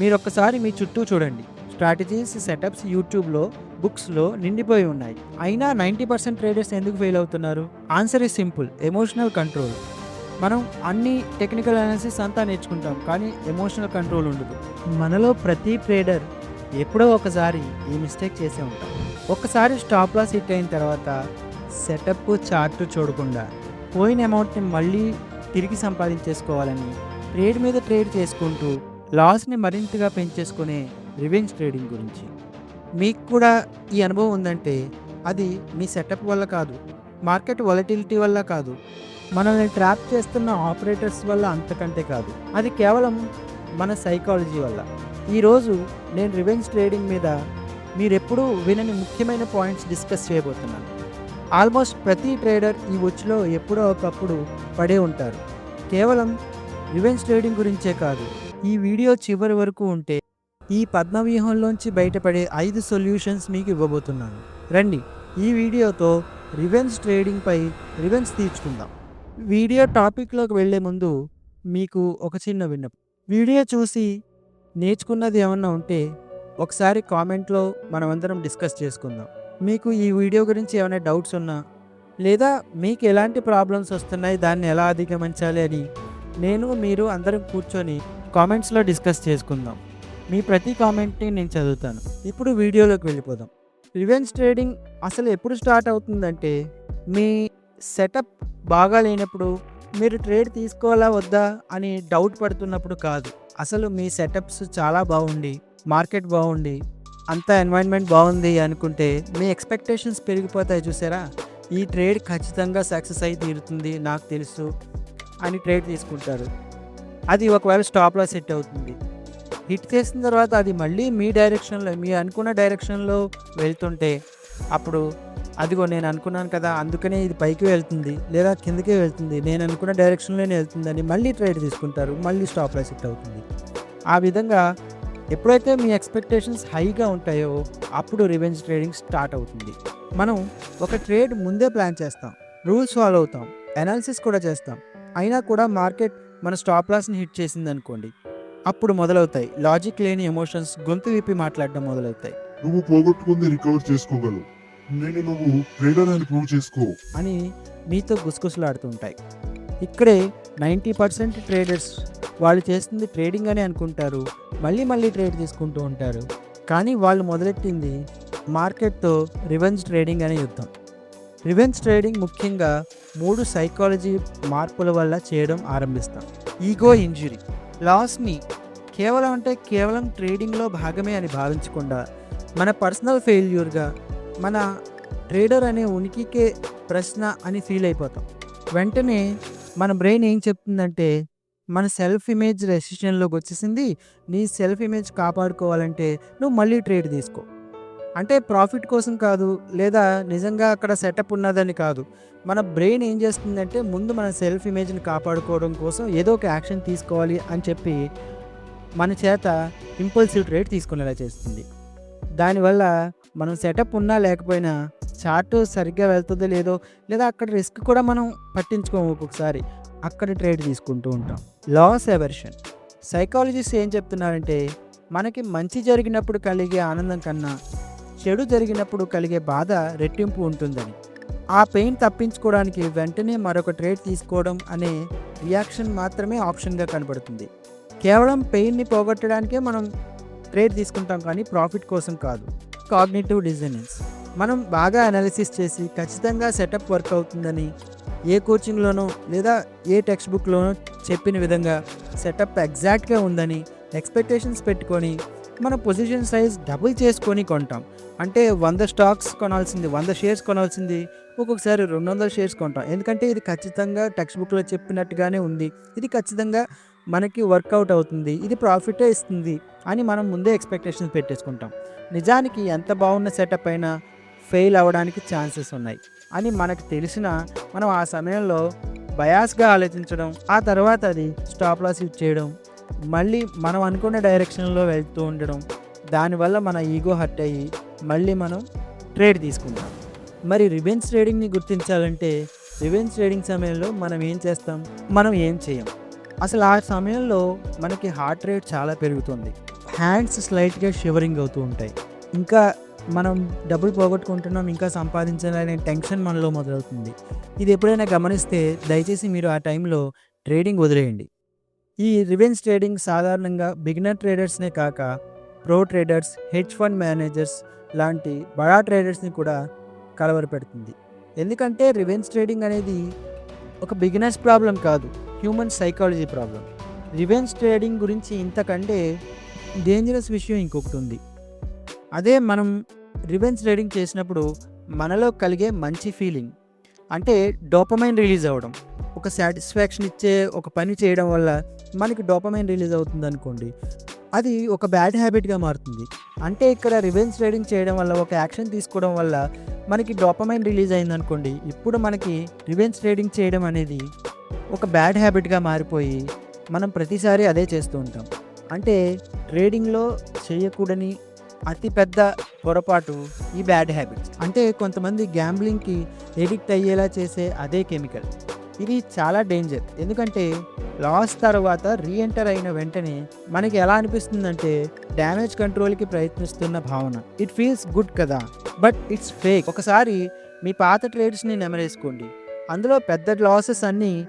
మీరు ఒక్కసారి మీ చుట్టూ చూడండి. స్ట్రాటజీస్ సెటప్స్ యూట్యూబ్లో బుక్స్లో నిండిపోయి ఉన్నాయి. అయినా నైంటీ పర్సెంట్ ట్రేడర్స్ ఎందుకు ఫెయిల్ అవుతున్నారు? Answer is simple emotional control మనం అన్ని టెక్నికల్ అనాలిసిస్ అంతా నేర్చుకుంటాం కానీ ఎమోషనల్ కంట్రోల్ ఉండదు. మనలో ప్రతి ట్రేడర్ ఎప్పుడో ఒకసారి ఈ మిస్టేక్ చేసే ఉంటాం ఒక్కసారి స్టాప్ లాస్ హిట్ అయిన తర్వాత సెటప్ చార్ట్ చూడకుండా పోయిన అమౌంట్ని మళ్ళీ తిరిగి సంపాదించేసుకోవాలని ట్రేడ్ మీద ట్రేడ్ చేసుకుంటూ లాస్ని మరింతగా పెంచేసుకునే రివెంజ్ ట్రేడింగ్ గురించి. మీకు కూడా ఈ అనుభవం ఉందంటే అది మీ సెటప్ వల్ల కాదు మార్కెట్ వాలటిలిటీ వల్ల కాదు మనల్ని ట్రాప్ చేస్తున్న ఆపరేటర్స్ వల్ల అంతకంటే కాదు. అది కేవలం మన సైకాలజీ వల్ల. ఈరోజు నేను రివెంజ్ ట్రేడింగ్ మీద మీరెప్పుడూ వినని ముఖ్యమైన పాయింట్స్ డిస్కస్ చేయబోతున్నాను. ఆల్మోస్ట్ ప్రతి ట్రేడర్ ఈ వచ్చిలో ఎప్పుడో ఒకప్పుడు పడే ఉంటారు. కేవలం రివెంజ్ ట్రేడింగ్ గురించే కాదు ఈ వీడియో చివరి వరకు ఉంటే ఈ పద్మవ్యూహంలోంచి బయటపడే ఐదు సొల్యూషన్స్ మీకు ఇవ్వబోతున్నాను. రండి ఈ వీడియోతో రివెన్స్ ట్రేడింగ్పై రివెన్స్ తీర్చుకుందాం. వీడియో టాపిక్లోకి వెళ్ళే ముందు మీకు ఒక చిన్న విన్నపం. వీడియో చూసి నేర్చుకున్నది ఏమన్నా ఉంటే ఒకసారి కామెంట్లో మనమందరం డిస్కస్ చేసుకుందాం. మీకు ఈ వీడియో గురించి ఏమైనా డౌట్స్ ఉన్నా లేదా మీకు ఎలాంటి ప్రాబ్లమ్స్ వస్తున్నాయి దాన్ని ఎలా అధిగమించాలి అని నేను మీరు అందరం కూర్చొని కామెంట్స్లో డిస్కస్ చేసుకుందాం. మీ ప్రతి కామెంట్ని నేను చదువుతాను. ఇప్పుడు వీడియోలోకి వెళ్ళిపోదాం. రివెన్స్ ట్రేడింగ్ అసలు ఎప్పుడు స్టార్ట్ అవుతుందంటే మీ సెటప్ బాగా లేనప్పుడు మీరు ట్రేడ్ తీసుకోవాలా వద్దా అని డౌట్ పడుతున్నప్పుడు కాదు. అసలు మీ సెటప్స్ చాలా బాగుండి మార్కెట్ బాగుండి అంత ఎన్వైర్న్మెంట్ బాగుంది అనుకుంటే మీ ఎక్స్పెక్టేషన్స్ పెరిగిపోతాయి చూసారా? ఈ ట్రేడ్ ఖచ్చితంగా సక్సెస్ అయి తీరుతుంది నాకు తెలుసు అని ట్రేడ్ తీసుకుంటారు. అది ఒకవేళ స్టాప్లో సెట్ అవుతుంది. హిట్ చేసిన తర్వాత అది మళ్ళీ మీ డైరెక్షన్లో మీ అనుకున్న డైరెక్షన్లో వెళ్తుంటే అప్పుడు అదిగో నేను అనుకున్నాను కదా అందుకనే ఇది పైకి వెళ్తుంది లేదా కిందకే వెళ్తుంది నేను అనుకున్న డైరెక్షన్లోనే వెళ్తుందని మళ్ళీ ట్రేడ్ తీసుకుంటారు మళ్ళీ స్టాప్ సెట్ అవుతుంది. ఆ విధంగా ఎప్పుడైతే మీ ఎక్స్పెక్టేషన్స్ హైగా ఉంటాయో అప్పుడు రివెంజ్ ట్రేడింగ్ స్టార్ట్ అవుతుంది. మనం ఒక ట్రేడ్ ముందే ప్లాన్ చేస్తాం రూల్స్ ఫాలో అవుతాం అనాలిసిస్ కూడా చేస్తాం అయినా కూడా మార్కెట్ మన స్టాప్ లాస్ని హిట్ చేసింది అనుకోండి అప్పుడు మొదలవుతాయి. లాజిక్ లేని ఎమోషన్స్ గొంతు విప్పి మాట్లాడడం మొదలవుతాయి. నువ్వు పోగొట్టుకుంది రికవర్ చేసుకోగలవు. నేను నువ్వు ట్రేడర్ అని ప్రూవ్ చేసుకో. అని మీతో గుసగుసలాడుతుంటాయి. ఇక్కడే నైంటీ పర్సెంట్ ట్రేడర్స్ వాళ్ళు చేస్తుంది ట్రేడింగ్ అని అనుకుంటారు మళ్ళీ మళ్ళీ ట్రేడ్ తీసుకుంటూ ఉంటారు. కానీ వాళ్ళు మొదలెట్టింది మార్కెట్తో రివెంజ్ ట్రేడింగ్ అనే యుద్ధం. రివెంజ్ ట్రేడింగ్ ముఖ్యంగా మూడు సైకాలజీ మార్పుల వల్ల చేయడం ఆరంభిస్తాం. Ego injury. లాస్ని కేవలం అంటే కేవలం ట్రేడింగ్లో భాగమే అని భావించకుండా మన పర్సనల్ ఫెయిల్యూర్గా మన ట్రేడర్ అనే ఉనికికే ప్రశ్న అని ఫీల్ అయిపోతాం. వెంటనే మన బ్రెయిన్ ఏం చెప్తుందంటే మన సెల్ఫ్ ఇమేజ్ రెసిషన్లోకి వచ్చేసింది నీ సెల్ఫ్ ఇమేజ్ కాపాడుకోవాలంటే నువ్వు మళ్ళీ ట్రేడ్ తీసుకో. అంటే ప్రాఫిట్ కోసం కాదు లేదా నిజంగా అక్కడ సెటప్ ఉన్నదని కాదు. మన బ్రెయిన్ ఏం చేస్తుందంటే ముందు మన సెల్ఫ్ ఇమేజ్ని కాపాడుకోవడం కోసం ఏదో ఒక యాక్షన్ తీసుకోవాలి అని చెప్పి మన చేత ఇంపల్సివ్ ట్రేడ్ తీసుకునేలా చేస్తుంది. దానివల్ల మనం సెటప్ ఉన్నా లేకపోయినా చార్ట్ సరిగ్గా వెళ్తుందో లేదో లేదా అక్కడ రిస్క్ కూడా మనం పట్టించుకోము ఒక్కొక్కసారి అక్కడ ట్రేడ్ తీసుకుంటూ ఉంటాం. లాస్ ఎవర్షన్ సైకాలజిస్ట్ ఏం చెప్తున్నారంటే మనకి మంచి జరిగినప్పుడు కలిగే ఆనందం కన్నా చెడు జరిగినప్పుడు కలిగే బాధ రెట్టింపు ఉంటుందని. ఆ పెయిన్ తప్పించుకోవడానికి వెంటనే మరొక ట్రేడ్ తీసుకోవడం అనే రియాక్షన్ మాత్రమే ఆప్షన్గా కనబడుతుంది. కేవలం పెయిన్ని పోగొట్టడానికే మనం ట్రేడ్ తీసుకుంటాం కానీ ప్రాఫిట్ కోసం కాదు. Cognitive dissonance. మనం బాగా అనాలిసిస్ చేసి ఖచ్చితంగా సెటప్ వర్క్ అవుతుందని ఏ కోచింగ్లోనో లేదా ఏ టెక్స్ట్ బుక్లోనో చెప్పిన విధంగా సెటప్ ఎగ్జాక్ట్గా ఉందని ఎక్స్పెక్టేషన్స్ పెట్టుకొని మన పొజిషన్ సైజ్ డబుల్ చేసుకొని కొంటాం. అంటే వంద స్టాక్స్ కొనాల్సింది వంద షేర్స్ కొనాల్సింది ఒక్కొక్కసారి రెండు వందల షేర్స్ కొంటాం. ఎందుకంటే ఇది ఖచ్చితంగా టెక్స్ట్ బుక్లో చెప్పినట్టుగానే ఉంది. ఇది ఖచ్చితంగా మనకి వర్కౌట్ అవుతుంది ఇది ప్రాఫిటే ఇస్తుంది అని మనం ముందే ఎక్స్పెక్టేషన్స్ పెట్టేసుకుంటాం. నిజానికి ఎంత బాగున్న సెటప్ అయినా ఫెయిల్ అవ్వడానికి ఛాన్సెస్ ఉన్నాయి. అని మనకు తెలిసిన మనం ఆ సమయంలో బయాస్గా ఆలోచించడం ఆ తర్వాత అది స్టాప్ లాస్ యూజ్ చేయడం మళ్ళీ మనం అనుకున్న డైరెక్షన్లో వెళ్తూ ఉండడం దానివల్ల మన ఈగో హర్ట్ అయ్యి మళ్ళీ మనం ట్రేడ్ తీసుకుంటాం మరి రివెన్స్ ట్రేడింగ్ని గుర్తించాలంటే రివెన్స్ ట్రేడింగ్ సమయంలో మనం ఏం చేస్తాం? మనం ఏం చేయం? అసలు ఆ సమయంలో మనకి హార్ట్ రేట్ చాలా పెరుగుతుంది. హ్యాండ్స్ స్లైట్గా షివరింగ్ అవుతూ ఉంటాయి. ఇంకా మనం డబ్బులు పోగొట్టుకుంటున్నాం ఇంకా సంపాదించాలనే టెన్షన్ మనలో మొదలవుతుంది. ఇది ఎప్పుడైనా గమనిస్తే దయచేసి మీరు ఆ టైంలో ట్రేడింగ్ వదిలేయండి. ఈ రివెన్స్ ట్రేడింగ్ సాధారణంగా బిగినర్ ట్రేడర్స్నే కాక pro traders hedge fund managers లాంటి బడా ట్రేడర్స్ని కూడా కలవరపెడుతుంది. ఎందుకంటే రివెన్స్ ట్రేడింగ్ అనేది ఒక బిగినర్స్ ప్రాబ్లం కాదు human psychology problem. Revenge trading గురించి ఇంతకంటే డేంజరస్ విషయం ఇంకొకటి ఉంది. అదే మనం రివెన్స్ ట్రేడింగ్ చేసినప్పుడు మనలో కలిగే మంచి ఫీలింగ్ అంటే డోపమైన్ రిలీజ్ అవ్వడం. ఒక సాటిస్ఫాక్షన్ ఇచ్చే ఒక పని చేయడం వల్ల మనకి డోపమైన్ రిలీజ్ అవుతుంది అనుకోండి. అది ఒక బ్యాడ్ హ్యాబిట్గా మారుతుంది. అంటే ఇక్కడ రివెన్స్ ట్రేడింగ్ చేయడం వల్ల ఒక యాక్షన్ తీసుకోవడం వల్ల మనకి డోపమైన్ రిలీజ్ అయింది అనుకోండి. ఇప్పుడు మనకి రివెన్స్ ట్రేడింగ్ చేయడం అనేది ఒక బ్యాడ్ హ్యాబిట్గా మారిపోయి మనం ప్రతిసారి అదే చేస్తూ ఉంటాం. అంటే ట్రేడింగ్లో చేయకూడని అతిపెద్ద పొరపాటు ఈ బ్యాడ్ హ్యాబిట్స్ అంటే కొంతమంది గ్యాంబ్లింగ్కి ఎడిక్ట్ అయ్యేలా చేసే అదే కెమికల్ ఇది చాలా డేంజర్ ఎందుకంటే లాస్ తర్వాత రీఎంటర్ అయిన వెంటనే మనకి ఎలా అనిపిస్తుందంటే డ్యామేజ్ కంట్రోల్కి ప్రయత్నిస్తున్న భావన. ఇట్ ఫీల్స్ గుడ్ కదా. బట్ ఇట్స్ ఫేక్ ఒకసారి మీ పాత ట్రేడ్స్ని నెమరేసుకోండి. అందులో పెద్ద లాసెస్ అన్నీ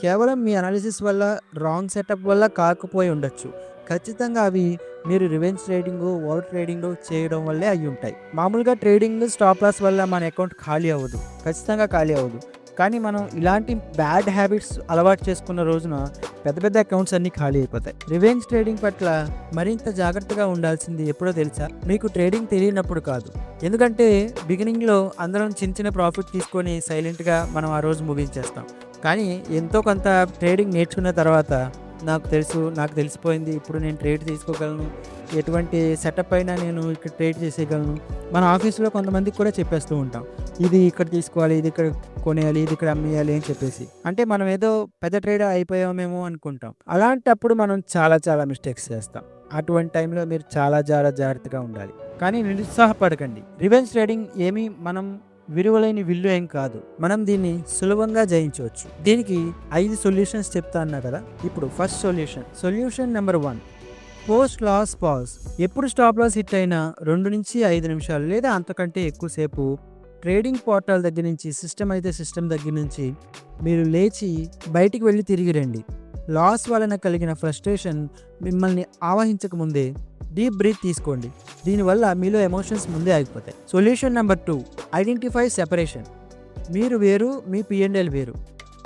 కేవలం మీ అనాలిసిస్ వల్ల రాంగ్ సెటప్ వల్ల కాకపోయి ఉండొచ్చు. ఖచ్చితంగా అవి మీరు రివెన్స్ ట్రేడింగ్ ఓవర్ ట్రేడింగ్ చేయడం వల్లే అయి ఉంటాయి. మామూలుగా ట్రేడింగ్ స్టాప్ లాస్ వల్ల మన అకౌంట్ ఖాళీ అవ్వదు. ఖచ్చితంగా ఖాళీ అవ్వదు. కానీ మనం ఇలాంటి బ్యాడ్ హ్యాబిట్స్ అలవాటు చేసుకున్న రోజున పెద్ద పెద్ద అకౌంట్స్ అన్నీ ఖాళీ అయిపోతాయి. రివెంజ్ ట్రేడింగ్ పట్ల మరింత జాగ్రత్తగా ఉండాల్సింది ఎప్పుడో తెలుసా? మీకు ట్రేడింగ్ తెలియనప్పుడు కాదు. ఎందుకంటే బిగినింగ్లో అందరం చిన్న చిన్న ప్రాఫిట్ తీసుకొని సైలెంట్గా మనం ఆ రోజు ముగించేస్తాం. కానీ ఎంతో కొంత ట్రేడింగ్ నేర్చుకున్న తర్వాత నాకు తెలుసు నాకు తెలిసిపోయింది. ఇప్పుడు నేను ట్రేడ్ తీసుకోగలను. ఎటువంటి సెటప్ అయినా నేను ఇక్కడ ట్రేడ్ చేసేయగలను. మన ఆఫీస్లో కొంతమందికి కూడా చెప్పేస్తూ ఉంటాం. ఇది ఇక్కడ తీసుకోవాలి ఇది ఇక్కడ కొనేయాలి ఇది ఇక్కడ అమ్మేయాలి అని చెప్పేసి. అంటే మనం ఏదో పెద్ద ట్రేడ్ అయిపోయామేమో అనుకుంటాం. అలాంటప్పుడు మనం చాలా చాలా మిస్టేక్స్ చేస్తాం. అటువంటి టైంలో మీరు చాలా చాలా జాగ్రత్తగా ఉండాలి. కానీ నిరుత్సాహపడకండి. రివెన్స్ ట్రేడింగ్ ఏమీ మనం విలువలేని విల్లు ఏం కాదు. మనం దీన్ని సులభంగా జయించవచ్చు. దీనికి ఐదు సొల్యూషన్స్ చెప్తా అన్నా కదా? ఇప్పుడు first solution. Solution number one. Post loss pause. ఎప్పుడు స్టాప్ లాస్ హిట్ అయినా రెండు నుంచి ఐదు నిమిషాలు లేదా అంతకంటే ఎక్కువసేపు ట్రేడింగ్ పోర్టల్ దగ్గర నుంచి సిస్టమ్ అయితే సిస్టమ్ దగ్గర నుంచి మీరు లేచి బయటికి వెళ్ళి తిరిగి రండి. లాస్ వలన కలిగిన ఫ్రస్ట్రేషన్ మిమ్మల్ని ఆవహించక ముందే డీప్ బ్రీత్ తీసుకోండి. దీనివల్ల మీలో ఎమోషన్స్ ముందే ఆగిపోతాయి. Solution number two identify separation. మీరు వేరు మీ పిఎన్ఎల్ వేరు.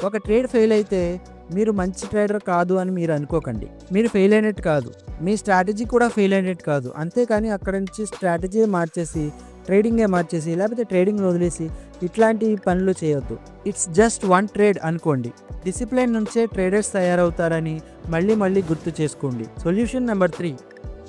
ఒక ట్రేడ్ ఫెయిల్ అయితే మీరు మంచి ట్రేడర్ కాదు అని మీరు అనుకోకండి. మీరు ఫెయిల్ అయినట్టు కాదు. మీ స్ట్రాటజీ కూడా ఫెయిల్ అయినట్టు కాదు. అంతేకాని అక్కడ నుంచి స్ట్రాటజీ మార్చేసి ట్రేడింగే మార్చేసి లేకపోతే ట్రేడింగ్ వదిలేసి ఇట్లాంటి పనులు చేయొద్దు. ఇట్స్ జస్ట్ వన్ ట్రేడ్ అనుకోండి. డిసిప్లిన్ నుంచే ట్రేడర్స్ తయారవుతారని మళ్ళీ మళ్ళీ గుర్తు చేసుకోండి. Solution number three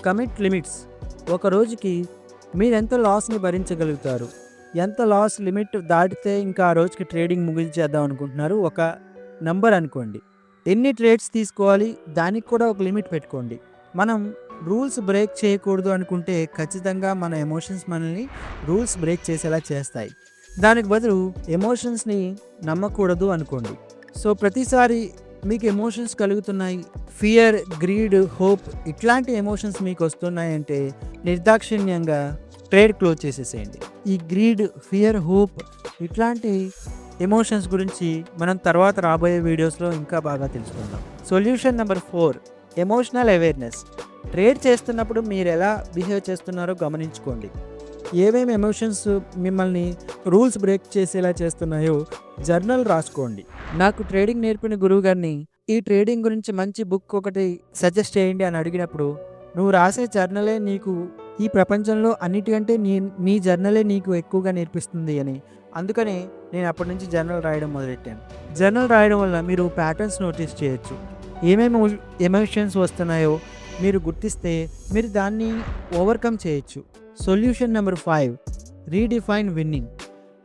commit limits. ఒక రోజుకి మీరు ఎంత లాస్ని భరించగలుగుతారు? ఎంత లాస్ లిమిట్ దాటితే ఇంకా ఆ రోజుకి ట్రేడింగ్ ముగించేద్దాం అనుకుంటున్నారు? ఒక నంబర్ అనుకోండి. ఎన్ని ట్రేడ్స్ తీసుకోవాలి? దానికి కూడా ఒక లిమిట్ పెట్టుకోండి. మనం రూల్స్ బ్రేక్ చేయకూడదు అనుకుంటే ఖచ్చితంగా మన ఎమోషన్స్ మనల్ని రూల్స్ బ్రేక్ చేసేలా చేస్తాయి. దానికి బదులు ఎమోషన్స్ని నమ్మకూడదు అనుకోండి. సో ప్రతిసారి మీకు ఎమోషన్స్ కలుగుతున్నాయి. ఫియర్ గ్రీడ్ హోప్ ఇట్లాంటి ఎమోషన్స్ మీకు వస్తున్నాయంటే నిర్దాక్షిణ్యంగా ట్రేడ్ క్లోజ్ చేసేసేయండి. ఈ గ్రీడ్ ఫియర్ హోప్ ఇట్లాంటి ఎమోషన్స్ గురించి మనం తర్వాత రాబోయే వీడియోస్లో ఇంకా బాగా తెలుసుకుందాం. Solution number four emotional awareness trade చేస్తున్నప్పుడు మీరు ఎలా బిహేవ్ చేస్తున్నారో గమనించుకోండి. ఏమేమి ఎమోషన్స్ మిమ్మల్ని రూల్స్ బ్రేక్ చేసేలా చేస్తున్నాయో జర్నల్ రాసుకోండి. నాకు ట్రేడింగ్ నేర్పిన గురువు గారిని ఈ ట్రేడింగ్ గురించి మంచి బుక్ ఒకటి సజెస్ట్ చేయండి అని అడిగినప్పుడు నువ్వు రాసే జర్నలే నీకు ఈ ప్రపంచంలో అన్నిటికంటే నీ నీ జర్నలే నీకు ఎక్కువగా నేర్పిస్తుంది అని. అందుకనే నేను అప్పటి నుంచి జర్నల్ రాయడం మొదలెట్టాను. జర్నల్ రాయడం వల్ల మీరు ప్యాటర్న్స్ నోటీస్ చేయొచ్చు. ఏమేమి ఎమోషన్స్ వస్తున్నాయో మీరు గుర్తిస్తే మీరు దాన్ని ఓవర్కమ్ చేయొచ్చు. Solution number five redefine winning.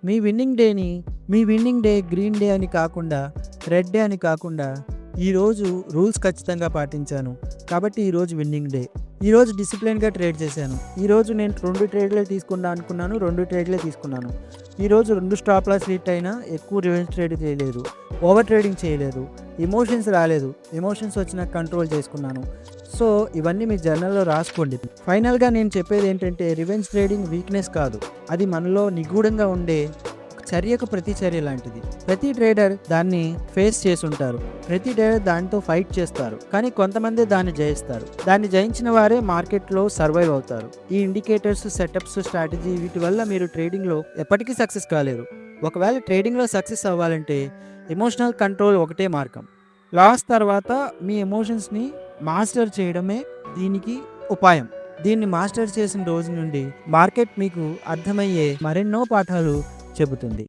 మీ విన్నింగ్ డేని మీ విన్నింగ్ డే గ్రీన్ డే అని కాకుండా రెడ్ డే అని కాకుండా ఈరోజు రూల్స్ ఖచ్చితంగా పాటించాను. కాబట్టి ఈరోజు విన్నింగ్ డే. ఈరోజు డిసిప్లిన్గా ట్రేడ్ చేశాను. ఈరోజు నేను రెండు ట్రేడ్లే తీసుకుందా అనుకున్నాను రెండు ట్రేడ్లే తీసుకున్నాను. ఈరోజు రెండు స్టాప్ లాస్ హిట్ అయినా ఎక్కువ రివెన్స్ ట్రేడ్ చేయలేదు ఓవర్ ట్రేడింగ్ చేయలేదు ఎమోషన్స్ రాలేదు ఎమోషన్స్ వచ్చిన కంట్రోల్ చేసుకున్నాను. సో ఇవన్నీ మీ జర్నల్లో రాసుకోండి. ఫైనల్గా నేను చెప్పేది ఏంటంటే రివెంజ్ ట్రేడింగ్ వీక్నెస్ కాదు. అది మనలో నిగూఢంగా ఉండే చర్యకు ప్రతిచర్య లాంటిది. ప్రతి ట్రేడర్ దాన్ని ఫేస్ చేసుంటారు ప్రతి ట్రేడర్ దానితో ఫైట్ చేస్తారు. కానీ కొంతమంది దాన్ని జయిస్తారు. దాన్ని జయించిన వారే మార్కెట్లో సర్వైవ్ అవుతారు. ఈ ఇండికేటర్స్ సెటప్స్ స్ట్రాటజీ వీటి వల్ల మీరు ట్రేడింగ్లో ఎప్పటికీ సక్సెస్ కాలేరు. ఒకవేళ ట్రేడింగ్లో సక్సెస్ అవ్వాలంటే ఎమోషనల్ కంట్రోల్ ఒకటే మార్గం. లాస్ తర్వాత మీ ఎమోషన్స్ని మాస్టర్ చేయడమే దీనికి ఉపాయం. దీన్ని మాస్టర్ చేసిన రోజు నుండి మార్కెట్ మీకు అర్థమయ్యే మరెన్నో పాఠాలు చెబుతుంది.